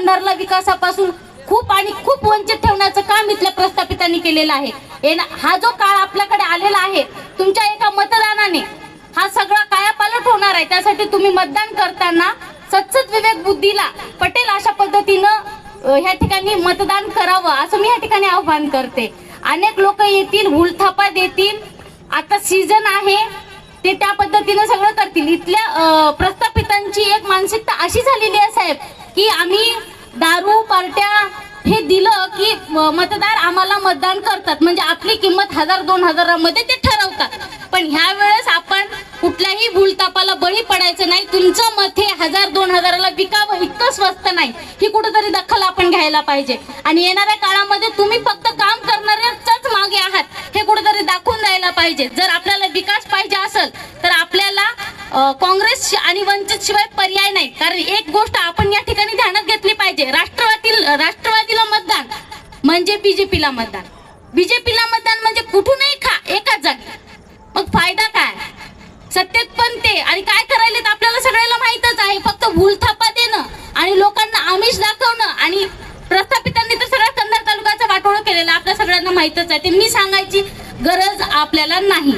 कंधारला विकासापासून खूप आणि खूप वंचित ठेवण्याचं काम इथल्या प्रस्थापितांनी केलेलं आहे. हा जो काळ आपल्याकडे आलेला आहे तुमच्या एका मतदानाने हा सगळा कायापालट होणार आहे. त्यासाठी तुम्ही मतदान करताना सतसत विवेक बुद्धीला पटेल अशा पद्धतीनं ह्या ठिकाणी मतदान करावं असं मी या ठिकाणी आव्हान करते. अनेक लोक येतील हुलथापा देतील. आता सीझन आहे ते त्या पद्धतीनं सगळं करतील. इथल्या प्रस्थापितांची एक मानसिकता अशी झालेली आहे साहेब की आम्ही दारू पार्ट्या हे दिलं की मतदार आम्हाला मतदान करतात. म्हणजे आपली किंमत हजार दोन हजारामध्ये ते ठरवतात. पण ह्या वेळेस आपण कुठल्याही भूलतापाला बळी पडायचं नाही. तुमचं मत हे हजार दोन हजाराला विकावं इतकं स्वस्त नाही. ही कुठेतरी दखल आपण घ्यायला पाहिजे. आणि येणाऱ्या काळामध्ये तुम्ही फक्त काम करणाऱ्याच्याच मागे आहात. हे कुठेतरी दाखवून द्यायला पाहिजे. जर आपल्याला विकास पाहिजे असेल तर आपल्याला काँग्रेस आणि वंचित शिवाय पर्याय नाही. कारण एक गोष्ट आपण या ठिकाणी पाहिजे राष्ट्रवादी राष्ट्रवादीला मतदान म्हणजे बीजेपीला मतदान. बीजेपीला मतदान म्हणजे कुठूनही खा एकाच जागी. मग फायदा काय? सत्तेत पण ते. आणि काय करायलेत आपल्याला सगळ्याला माहितच आहे. फक्त भूलथापा देणं आणि लोकांना आमिष दाखवणं आणि प्रस्थापितांनी तर सगळ्या कंधार तालुक्याचा वाटोळं केलेला आपल्या सगळ्यांना माहितच आहे. ते मी सांगायची गरज आपल्याला नाही.